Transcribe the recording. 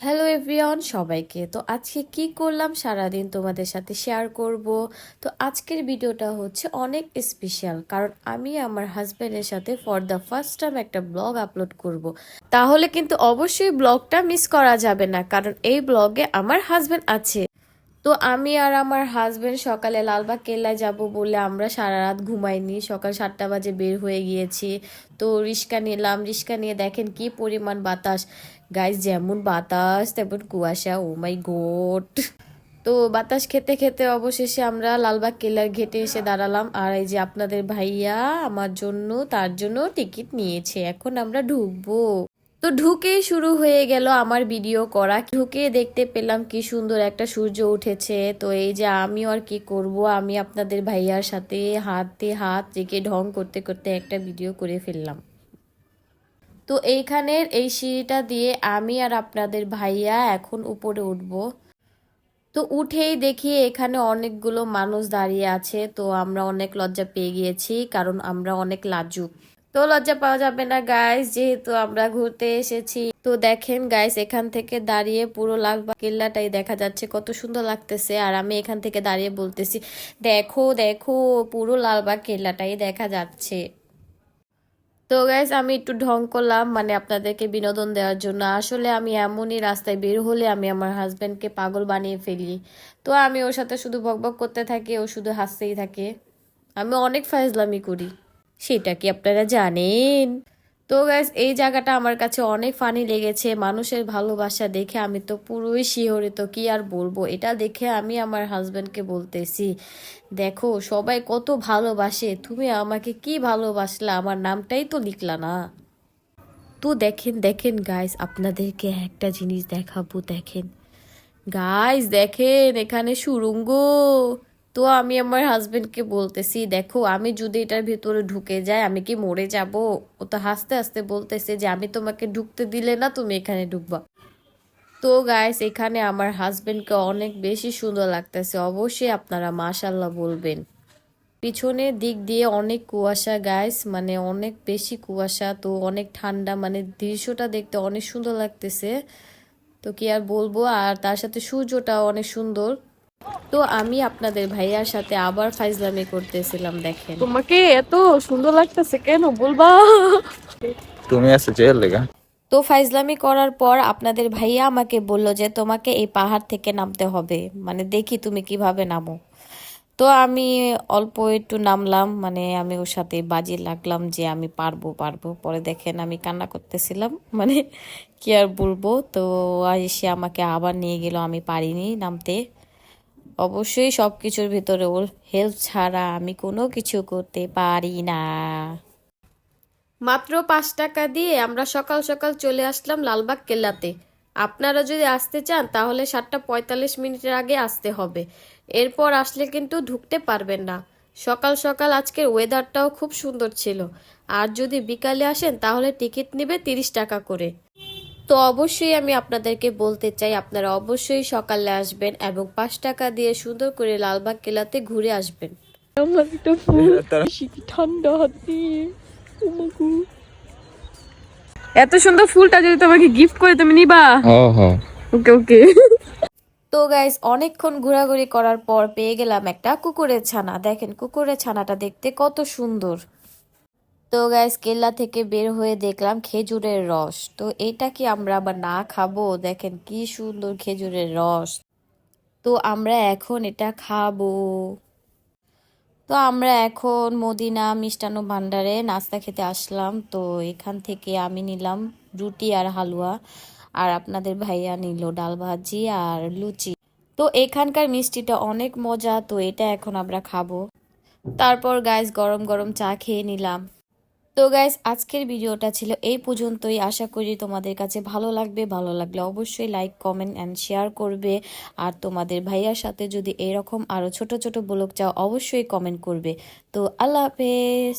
Hello everyone সবাইকে। তো আজকে কি করলাম সারাদিন তোমাদের সাথে শেয়ার করব? তো আজকের ভিডিওটা হচ্ছে অনেক স্পেশাল কারণ আমি আমার হাজব্যান্ডের সাথে ফর দ্য ফার্স্ট টাইম একটা ব্লগ আপলোড করব। তাহলে কিন্তু অবশ্যই ব্লগটা মিস করা যাবে না, কারণ এই ব্লগে আমার হাজব্যান্ড আছে। তো আমি আর আমার হাজবেন্ড সকালে লালবাগ কেল্লায় যাব বলে আমরা সারা রাত ঘুমাইনি। সকাল সাতটা বাজে বের হয়ে গিয়েছি। তো রিক্সা নিলাম। রিক্সা নিয়ে দেখেন কি পরিমাণ বাতাস। গাইস যেমন বাতাস, তেমন কুয়াশা। ও মাই গোট তো বাতাস খেতে খেতে অবশেষে আমরা লালবাগ কেল্লার ঘেটে এসে দাঁড়ালাম। আর এই যে আপনাদের ভাইয়া আমার জন্য, তার জন্য টিকিট নিয়েছে। এখন আমরা ঢুকবো। তো ঢুকেই শুরু হয়ে গেল আমার ভিডিও করা। ঢুকে দেখতে পেলাম কি সুন্দর একটা সূর্য উঠেছে। তো এই যে আমি আর কি করব? আমি আপনাদের ভাইয়ার সাথে হাতে হাত রেখে ঢং করতে করতে একটা ভিডিও করে ফেললাম। তো এইখানের এই সিঁড়িটা দিয়ে আমি আর আপনাদের ভাইয়া এখন উপরে উঠব। তো উঠেই দেখি এখানে অনেকগুলো মানুষ দাঁড়িয়ে আছে। তো আমরা অনেক লজ্জা পেয়ে গিয়েছি, কারণ আমরা অনেক লাজুক। তো লজ্জা পাওয়া যাবে না গাইস যেহেতু আমরা ঘুরতে এসেছি। তো দেখেন গাইস এখান থেকে দাঁড়িয়ে পুরো লালবাগ কেল্লাটাই দেখা যাচ্ছে, কত সুন্দর লাগতেছে। আর আমি এখান থেকে দাঁড়িয়ে বলতেছি, দেখো দেখো, পুরো লালবাগ কেল্লাটাই দেখা যাচ্ছে। তো গাইস আমি একটু ঢং করলাম মানে আপনাদেরকে বিনোদন দেওয়ার জন্য। আসলে আমি এমনই রাস্তায় বের হলে আমি আমার হাজব্যান্ডকে পাগল বানিয়ে ফেলি। তো আমি ওর সাথে শুধু বকবক করতে থাকি, ও শুধু হাসতেই থাকে। আমি অনেক ফাজলামি করি। সেটা কি আপনারা জানেন? তো গ্যাস এই জায়গাটা আমার কাছে অনেক ফানি লেগেছে। মানুষের ভালোবাসা দেখে আমি তো পুরোই শিহরিত। কি আর বলব? এটা দেখে আমি আমার হাজব্যান্ডকে বলতেছি, দেখো, সবাই কত ভালোবাসে। তুমি আমাকে কি ভালোবাসলা? আমার নামটাই তো লিখলা না। তো দেখেন দেখেন গাইস আপনাদেরকে একটা জিনিস দেখাবো, দেখেন। গাইস দেখেন, এখানে সুরঙ্গ। তো আমি আমার হাজবেন্ডকে বলতেছি, দেখো, আমি যদি এটার ভেতরে ঢুকে যাই, আমি কি মরে যাব? ও তো হাসতে হাসতে বলতেছে যে, আমি তোমাকে ঢুকতে দিলে না তুমি এখানে ঢুকবা। তো গাইস এখানে আমার হাজবেন্ডকে অনেক বেশি সুন্দর লাগতেছে। অবশ্যই আপনারা মাশাল্লাহ বলবেন। পিছনের দিক দিয়ে অনেক কুয়াশা গাইস মানে অনেক বেশি কুয়াশা, তো অনেক ঠান্ডা মানে দৃশ্যটা দেখতে অনেক সুন্দর লাগতেছে। তো কি আর বলব, আর তার সাথে সূর্যটাও অনেক সুন্দর। তো আমি আপনাদের ভাইয়ার সাথে আবার ফাইজলামি করতেছিলাম দেখেন। তোমাকে এত সুন্দর লাগতেছে কেন বলবা? তুমি আছে জেল লেগা। তো ফাইজলামি করার পর আপনাদের ভাইয়া আমাকে বলল যে তোমাকে এই পাহাড় থেকে নামতে হবে। মানে দেখি তুমি কীভাবে নামো। তো আমি অল্প একটু নামলাম মানে আমি ওর সাথে বাজি লাগলাম যে আমি পারব পারব। পরে দেখেন আমি কান্না করতেছিলাম মানে কি আর বলব। তো এসে আমাকে আবার নিয়ে গেল আমি পারিনি নামতে। অবশ্যই সব কিছুর ভিতরে ওর হেল্প ছাড়া আমি কোনো কিছু করতে পারি না। মাত্র পাঁচ টাকা দিয়ে আমরা সকাল সকাল চলে আসলাম লালবাগ কেল্লাতে। আপনারা যদি আসতে চান, তাহলে সাতটা পঁয়তাল্লিশ মিনিটের আগে আসতে হবে। এরপর আসলে কিন্তু ঢুকতে পারবেন না। সকাল সকাল আজকের ওয়েদারটাও খুব সুন্দর ছিল। আর যদি বিকালে আসেন, তাহলে টিকিট নেবে তিরিশ টাকা করে। তো অবশ্যই আমি আপনাদেরকে বলতে চাই আপনারা অবশ্যই সকালে আসবেন এবং পাঁচ টাকা দিয়ে সুন্দর করে লালবাগ কেলাতে ঘুরে আসবেন। আমার একটা ফুল ঠান্ডা হাতে। এত সুন্দর ফুলটা যদি তোমাকে গিফট করে তুমি নিবা? ওকে ওকে। তো গাইস অনেকক্ষণ ঘোরাঘুরি করার পর পেয়ে গেলাম একটা কুকুরের ছানা। দেখেন কুকুরের ছানাটা দেখতে কত সুন্দর। তো গ্যাস কেল্লা থেকে বের হয়ে দেখলাম খেজুরের রস। তো এটা কি আমরা আবার না খাব? দেখেন কি সুন্দর খেজুরের রস। তো আমরা এখন এটা খাব। তো আমরা এখন মদিনা মিষ্টান্ন ভান্ডারে নাস্তা খেতে আসলাম। তো এখান থেকে আমি নিলাম রুটি আর হালুয়া। আর আপনাদের ভাইয়া নিল ডাল ভাজি আর লুচি। তো এখানকার মিষ্টিটা অনেক মজা। তো এটা এখন আমরা খাব। তারপর গাইস গরম গরম চা খেয়ে নিলাম। তো গাইস আজকের ভিডিওটা ছিল এই পর্যন্তই। আশা করি তোমাদের কাছে ভালো লাগবে, ভালো লাগলে অবশ্যই লাইক কমেন্ট অ্যান্ড শেয়ার করবে। আর তোমাদের ভাইয়ার সাথে যদি এরকম আরও ছোট ছোট ব্লগ চাও, অবশ্যই কমেন্ট করবে। তো আল্লাহ হাফেজ।